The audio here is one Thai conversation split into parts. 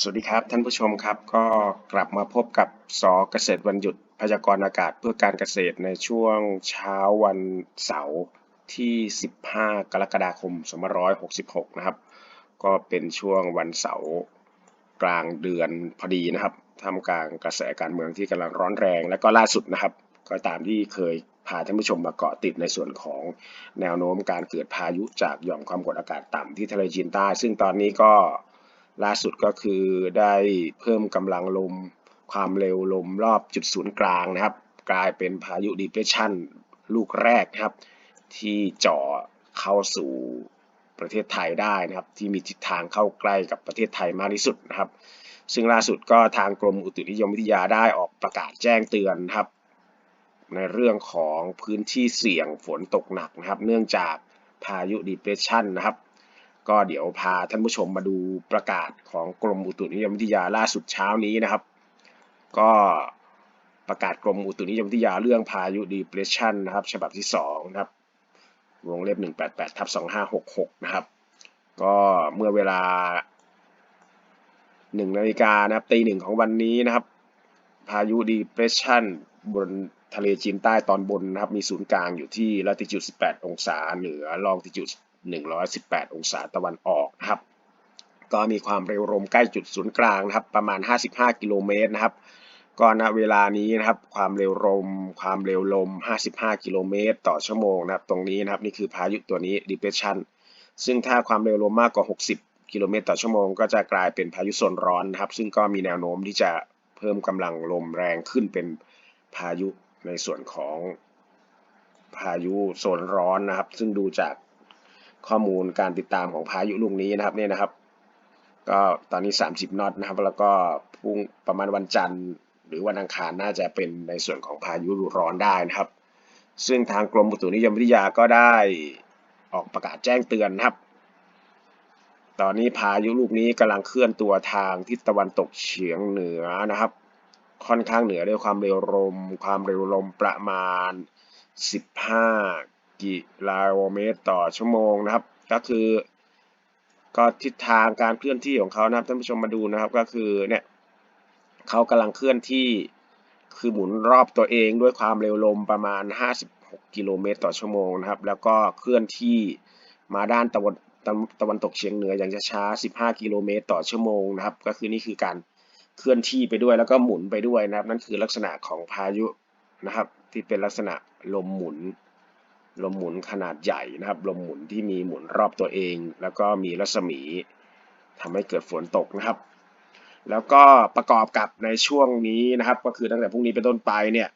สวัสดีครับท่านผู้ชมครับ ก็กลับมาพบกับสอเกษตรวันหยุดพยากรณ์อากาศเพื่อการเกษตรในช่วงเช้าวันเสาร์ที่ 15 กรกฎาคม 2566 นะครับ ก็เป็นช่วงวันเสาร์กลางเดือนพอดีนะครับท่ามกลางกระแสการเมืองที่กำลังร้อนแรง และก็ล่าสุดนะครับ ก็ตามที่เคยพาท่านผู้ชมมาเกาะติดในส่วนของแนวโน้มการเกิดพายุจากหย่อมความกดอากาศต่ำที่ทะเลจีนใต้ ซึ่งตอนนี้ก็ ล่าสุดก็คือได้เพิ่มกำลังลมความเร็วลมรอบจุดศูนย์กลางนะครับ กลายเป็นพายุดีเพรสชันลูกแรกนะครับ ที่เจ่อเข้าสู่ประเทศไทยได้นะครับ ที่มีทิศทางเข้าใกล้กับประเทศไทยมากที่สุดนะครับ ซึ่งล่าสุดก็ทางกรมอุตุนิยมวิทยาได้ออกประกาศแจ้งเตือนนะครับ ในเรื่องของพื้นที่เสี่ยงฝนตกหนักนะครับ เนื่องจากพายุดีเพรสชันนะครับ ก็เดี๋ยวพาท่านผู้ชมมาดูประกาศของกรมอุตุนิยมวิทยาล่าสุดเช้านี้นะครับ ก็ประกาศกรมอุตุนิยมวิทยาเรื่องพายุดีเพรสชันนะครับ ฉบับที่2นะครับวงเล็บ188ทับ2566 นะครับ ก็เมื่อเวลา1นาฬิกานะครับตีหนึ่งของวันนี้นะครับ พายุดีเพรสชันบนทะเลจีนใต้ตอนบนนะครับ มีศูนย์กลางอยู่ที่ลัติจูด 18 องศา เหนือลองติจูด 118 องศาตะวันออกนะครับ ก็มีความเร็วลมใกล้จุดศูนย์กลางนะครับ ประมาณ 55 กิโลเมตรนะครับ ก็ณเวลานี้นะครับ ความเร็วลม ความเร็วลม 55 กิโลเมตร ต่อชั่วโมงนะครับ ตรงนี้นะครับ นี่คือพายุตัวนี้ depression ซึ่งถ้าความเร็วลมมากกว่า 60 กิโลเมตรต่อชั่วโมง ก็จะกลายเป็นพายุโซนร้อนนะครับ ซึ่งก็มีแนวโน้มที่จะเพิ่มกำลังลมแรงขึ้นเป็นพายุในส่วนของพายุโซนร้อนนะครับ ซึ่งดูจาก ข้อมูลการติดตามของพายุลูกนี้นะครับเนี่ยนะครับ ก็ตอนนี้ 30นอตนะครับ แล้วก็พุ่งประมาณวันจันทร์ หรือวันอังคารน่าจะเป็นในส่วนของพายุฤดูร้อนได้นะครับ ซึ่งทางกรมอุตุนิยมวิทยาก็ได้ออกประกาศแจ้งเตือนนะครับ ตอนนี้พายุลูกนี้กำลังเคลื่อนตัวทางทิศตะวันตกเฉียงเหนือนะครับ ค่อนข้างเหนือด้วยความเร็วลม ความเร็วลมประมาณ 15 กิโลเมตรต่อชั่วโมงนะครับ ก็คือ ก็ทิศทางการเคลื่อนที่ของเขานะครับท่านผู้ชมมาดูนะครับก็คือเนี่ยเขากำลังเคลื่อนที่คือหมุนรอบตัวเองด้วยความเร็วลมประมาณ 56 กิโลเมตรต่อชั่วโมงนะครับ แล้วก็เคลื่อนที่มาด้านตะวันตะวันตกเฉียงเหนืออย่างช้าๆ15 กิโลเมตรต่อชั่วโมงนะครับ ก็คือนี่คือการเคลื่อนที่ไปด้วยแล้วก็หมุนไปด้วยนะครับ นั่นคือลักษณะของพายุนะครับ ที่เป็นลักษณะลมหมุน ลมหมุนขนาดใหญ่นะครับ ลมหมุนที่มีหมุนรอบตัวเอง แล้วก็มีรัศมีทำให้เกิดฝนตกนะครับ แล้วก็ประกอบกับในช่วงนี้นะครับ ก็คือตั้งแต่พรุ่งนี้เป็นต้นไปเนี่ย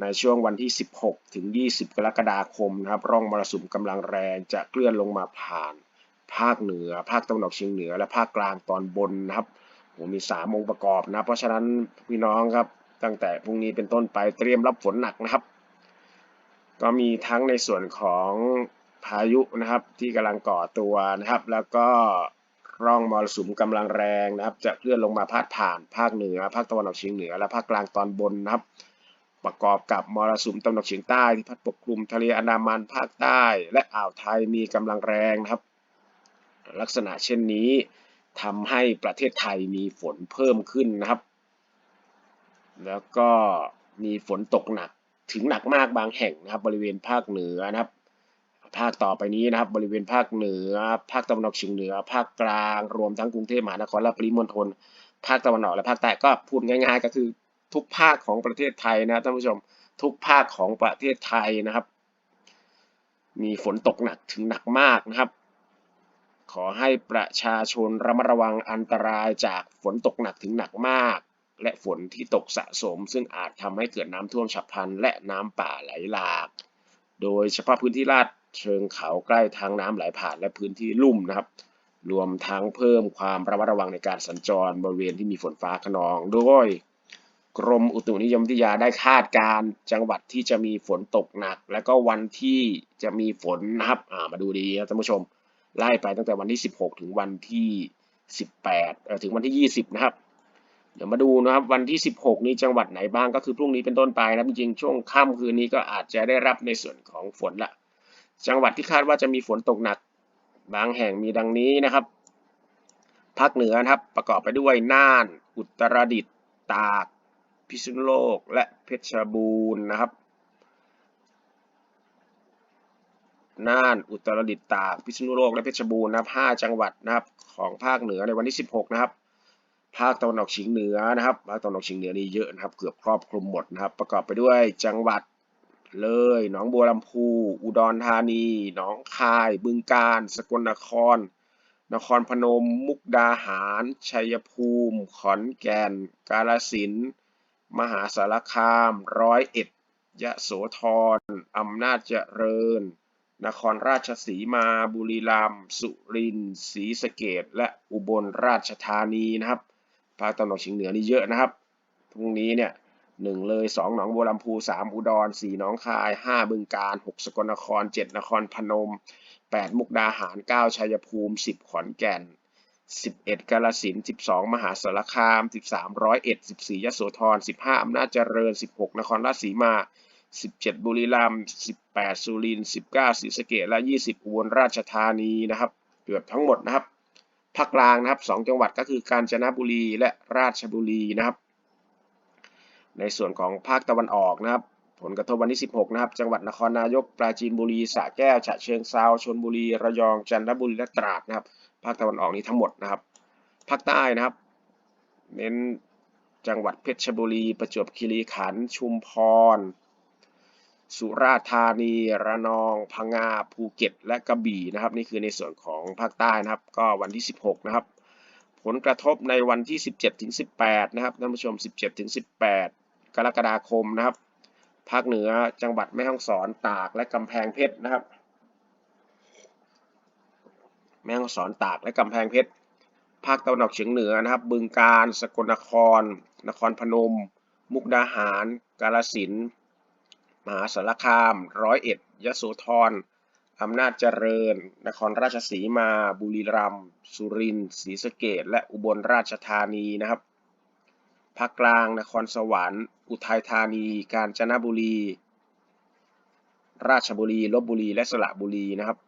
ในช่วงวันที่ 16 ถึง 20 กรกฎาคมนะครับ ร่องมรสุมกำลังแรงจะเคลื่อนลงมาผ่าน ภาคเหนือ ภาคตะวันออกเฉียงเหนือ และภาคกลางตอนบนนะครับผมมี 3 องค์ประกอบนะ เพราะฉะนั้นพี่น้องครับตั้งแต่พรุ่งนี้เป็นต้นไปเตรียมรับฝนหนักนะครับ ก็มีทั้งในส่วนของพายุนะครับที่กำลังก่อตัวนะครับ แล้วก็ร่องมรสุมกำลังแรงนะครับ จะเคลื่อนลงมาพาดผ่านภาคเหนือภาคตะวันออกเฉียงเหนือ และภาคกลางตอนบนนะครับ ประกอบกับมรสุมตะวันออกเฉียงใต้ที่พัดปกคลุมทะเลอันดามันภาคใต้ และอ่าวไทยมีกำลังแรงนะครับ ลักษณะเช่นนี้ทำให้ประเทศไทยมีฝนเพิ่มขึ้นนะครับ แล้วก็มีฝนตกหนัก ถึงหนักมากบางแห่งนะครับ บริเวณภาคเหนือนะครับ ภาคต่อไปนี้นะครับ บริเวณภาคเหนือ ภาคตะวันออกเฉียงเหนือ ภาคกลาง รวมทั้งกรุงเทพมหานครและปริมณฑลภาคตะวันออกและภาคใต้ก็พูดง่าย ๆ ก็คือทุกภาคของประเทศไทยนะท่านผู้ชมทุกภาคของประเทศไทยนะครับ มีฝนตกหนักถึงหนักมากนะครับ ขอให้ประชาชนระมัดระวังอันตรายจากฝนตกหนักถึงหนักมาก และฝนที่ตกสะสม ซึ่งอาจทำให้เกิดน้ำท่วมฉับพลัน และน้ำป่าไหลหลาก โดยเฉพาะพื้นที่ลาดเชิงเขาใกล้ทางน้ำไหลผ่านและพื้นที่ลุ่มนะครับ รวมทั้งเพิ่มความระมัดระวังในการสัญจรบริเวณที่มีฝนฟ้าขนองโดยกรมอุตุนิยมวิทยาได้คาดการจังหวัดที่จะมีฝนตกหนัก และก็วันที่จะมีฝนนะครับมาดูดีนะท่านผู้ชม ไล่ไปตั้งแต่วันที่ 16 ถึงวันที่ 18 ถึงวันที่ 20 นะครับ เดี๋ยวมาดูนะครับวันที่ 16 นี้จังหวัดไหนบ้างก็คือพรุ่งนี้เป็นต้นไปนะจริงๆช่วงค่ำคืนนี้ก็อาจจะได้รับในส่วนของฝนละ จังหวัดที่คาดว่าจะมีฝนตกหนัก บางแห่งมีดังนี้นะครับภาคเหนือนะครับประกอบไปด้วยน่าน อุตรดิตถ์ตาก พิษณุโลก และเพชรบูรณ์นะครับน่าน อุตรดิตถ์ตาก พิษณุโลก และเพชรบูรณ์นะครับ5จังหวัดนะครับของภาคเหนือในวันที่ 16 นะครับ ภาคตะวันออกเฉียงเหนือนะครับภาคตะวันออกเฉียงเหนือนี่เยอะนะครับ เกือบครอบคลุมหมดนะครับ ประกอบไปด้วยจังหวัดเลยหนองบัวลำพู อุดรธานีหนองคาย บึงกาฬสกลนคร นครพนม มุกดาหาร ชัยภูมิ ขอนแก่น กาฬสินธุ์มหาสารคาม ร้อยเอ็ดยะโสธรอำนาจเจริญ นครราชสีมา บุรีรัมย์สุรินทร์ศรีสะเกษและอุบลราชธานีนะครับ ภาคตะวันออกเฉียงเหนือนี่เยอะนะครับ พรุ่งนี้เนี่ยหนึ่งเลยสองหนองบัวลำพูสามอุดรสี่หนองคายห้าบึงกาฬหกสกลนครเจ็ดนครพนมแปดมุกดาหารเก้าชัยภูมิสิบขอนแก่นสิบเอ็ดกาฬสินสิบสองมหาสารคามสิบสามร้อยเอ็ดสิบสี่ยโสธรสิบห้าอำนาจเจริญสิบหกนครราชสีมาสิบเจ็ดบุรีรัมย์สิบแปดสุรินทร์สิบเก้าศรีสะเกษและยี่สิบอุบลราชธานีนะครับ เกือบทั้งหมดนะครับ ภาคกลางนะครับสองจังหวัดก็คือกาญจนบุรีและราชบุรีนะครับ ในส่วนของภาคตะวันออกนะครับ ผลกระทบวันที่ 16 นะครับ จังหวัดนครนายก ปราจีนบุรีสระแก้วฉะเชิงเซาชลบุรี ระยองจันทบุรีและตราดนะครับ ภาคตะวันออกนี้ทั้งหมดนะครับ ภาคใต้นะครับ เน้นจังหวัดเพชรบุรี ประจวบคีรีขันธ์ชุมพร สุราษฎร์ธานี ระนอง พังงา ภูเก็ต และกระบี่นะครับ นี่คือในส่วนของภาคใต้นะครับ ก็วันที่ 16 นะครับ ผลกระทบในวันที่ 17ถึง18 นะครับท่านผู้ชม 17ถึง18 กรกฎาคมนะครับ ภาคเหนือจังหวัดแม่ฮ่องสอน ตาก และกำแพงเพชรนะครับ แม่ฮ่องสอน ตาก และกำแพงเพชร ภาคตะวันออกเฉียงเหนือนะครับ บึงกาฬ สกลนคร นครพนม มุกดาหาร กาฬสินธุ์ มหาสารคาม ร้อยเอ็ด ยโสธร อำนาจเจริญ นครราชสีมา บุรีรัมย์ สุรินทร์ ศรีสะเกษและอุบลราชธานีนะครับ ภาคกลาง นครสวรรค์ อุทัยธานี กาญจนบุรี ราชบุรี ลบบุรี และสระบุรีนะครับ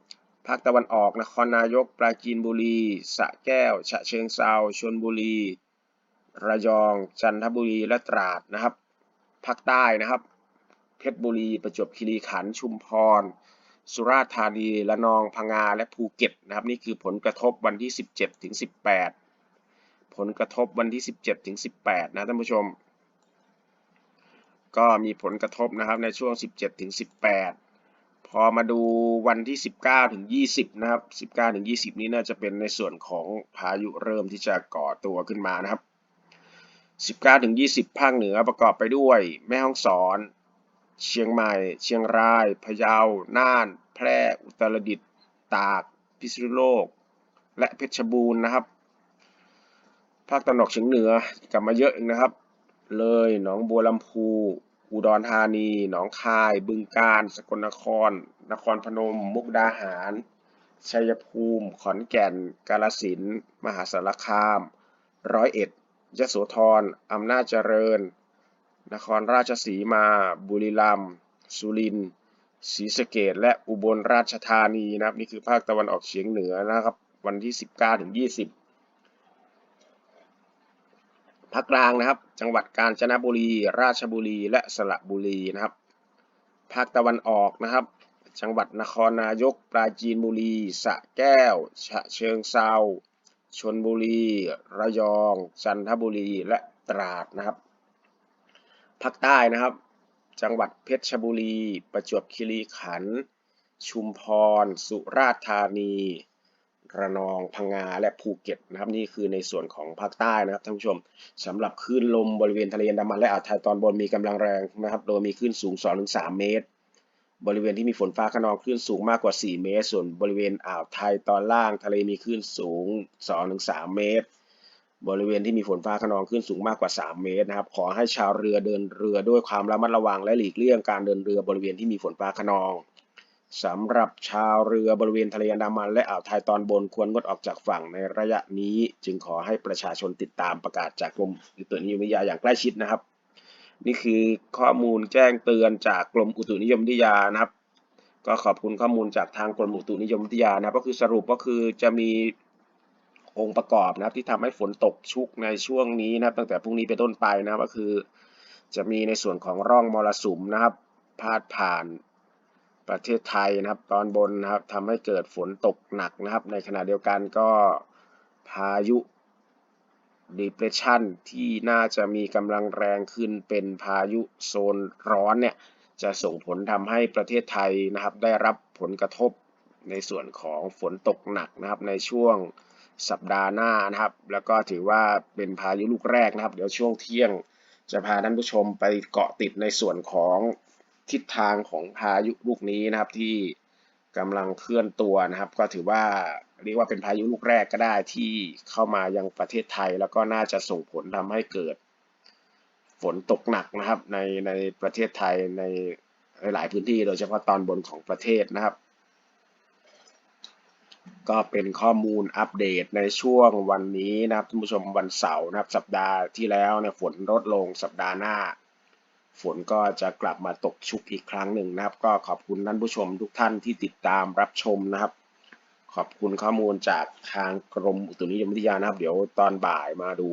ภาคตะวันออก นครนายก ปราจีนบุรี สระแก้ว ฉะเชิงเซาชลบุรี ระยอง จันทบุรี และตราดนะครับ ภาคใต้นะครับ เพชรบุรี ประจวบคีรีขันธ์ ชุมพร สุราษฎร์ธานี ระนอง พังงา และภูเก็ตนะครับ นี่คือผลกระทบวันที่ 17ถึง18 ผลกระทบวันที่ 17ถึง18 นะท่านผู้ชม ก็มีผลกระทบนะครับในช่วง 17ถึง18 พอมาดูวันที่ 19ถึง20 นะครับ 19ถึง20 นี้น่าจะเป็นในส่วนของพายุเริ่มที่จะก่อตัวขึ้นมานะครับ19ถึง20 ภาคเหนือประกอบไปด้วย แม่ฮ่องสอน เชียงใหม่ เชียงราย พะเยา น่าน แพร่ อุตรดิตถ์ ตาก พิษณุโลก และเพชรบูรณ์นะครับ ภาคตะวันออกเฉียงเหนือกลับมาเยอะอีกนะครับ เลย หนองบัวลำพู อุดรธานี หนองคาย บึงกาฬ สกลนคร นครพนม มุกดาหาร ชัยภูมิ ขอนแก่น กาฬสินธุ์ มหาสารคาม ร้อยเอ็ด ยโสธร อำนาจเจริญ นครราชสีมา บุรีรัมย์สุรินทร์ศรีสะเกษและอุบลราชธานีนะครับ นี่คือภาคตะวันออกเฉียงเหนือนะครับ วันที่ 19ถึง20 ภาคกลางนะครับ จังหวัดกาญจนบุรี ราชบุรีและสระบุรีนะครับ ภาคตะวันออกนะครับ จังหวัดนครนายก ปราจีนบุรีสระแก้ว ฉะเชิงเซาชลบุรี ระยอง จันทบุรีและตราดนะครับ ภาคใต้นะครับ จังหวัดเพชรบุรี ประจวบคีรีขันธ์ชุมพร สุราษฎร์ธานี ระนองพังงาและภูเก็ตนะครับ นี่คือในส่วนของภาคใต้นะครับท่านผู้ชมสำหรับคลื่นลมบริเวณทะเลอันดามันและอ่าวไทยตอนบนมีกำลังแรงนะครับ โดยมีคลื่นสูง 2-3 เมตร บริเวณที่มีฝนฟ้าขนองคลื่นสูงมากกว่า 4 เมตร ส่วนบริเวณอ่าวไทยตอนล่างทะเลมีคลื่นสูง 2-3 เมตร บริเวณที่มีฝนฟ้าขนองคลื่นสูงมากกว่า 3 เมตรนะครับ ขอให้ชาวเรือเดินเรือด้วยความระมัดระวังและหลีกเลี่ยงการเดินเรือบริเวณที่มีฝนฟ้าขนองสำหรับชาวเรือบริเวณทะเลอันดามันและอ่าวไทยตอนบนควรงดออกจากฝั่งในระยะนี้ จึงขอให้ประชาชนติดตามประกาศจากกรมอุตุนิยมวิทยาอย่างใกล้ชิดนะครับ นี่คือข้อมูลแจ้งเตือนจากกรมอุตุนิยมวิทยานะครับ ก็ขอบคุณข้อมูลจากทางกรมอุตุนิยมวิทยานะก็คือสรุปก็คือจะมี องค์ประกอบนะครับที่ทำให้ฝนตกชุกในช่วงนี้นะครับ ตั้งแต่พรุ่งนี้เป็นต้นไปนะครับก็คือ จะมีในส่วนของร่องมรสุมนะครับ พาดผ่านประเทศไทยนะครับ ตอนบนนะครับทำให้เกิดฝนตกหนักนะครับ ในขณะเดียวกันก็พายุ depression ที่น่าจะมีกำลังแรงขึ้นเป็นพายุโซนร้อนเนี่ยจะส่งผลทำให้ประเทศไทยนะครับ ได้รับผลกระทบในส่วนของฝนตกหนักนะครับในช่วง สัปดาห์หน้านะครับ แล้วก็ถือว่าเป็นพายุลูกแรกนะครับ เดี๋ยวช่วงเที่ยงจะพาท่านผู้ชมไปเกาะติดในส่วนของทิศทางของพายุลูกนี้นะครับที่กำลังเคลื่อนตัวนะครับ ก็ถือว่าเรียกว่าเป็นพายุลูกแรกก็ได้ที่เข้ามายังประเทศไทย แล้วก็น่าจะส่งผลทำให้เกิดฝนตกหนักนะครับในในประเทศไทยในหลายพื้นที่โดยเฉพาะตอนบนของประเทศนะครับ ก็เป็นข้อมูลอัปเดตในช่วงวันนี้นะครับท่านผู้ชมวันเสาร์นะครับ สัปดาห์ที่แล้วเนี่ยฝนลดลงสัปดาห์หน้า ฝนก็จะกลับมาตกชุกอีกครั้งหนึ่งนะครับ ก็ขอบคุณท่านผู้ชมทุกท่านที่ติดตามรับชมนะครับ ขอบคุณข้อมูลจากทางกรมอุตุนิยมวิทยานะครับ เดี๋ยวตอนบ่ายมาดู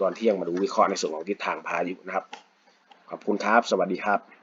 ตอนเที่ยงมาดูวิเคราะห์ในส่วนของทิศทางพายุนะครับ ขอบคุณครับ สวัสดีครับ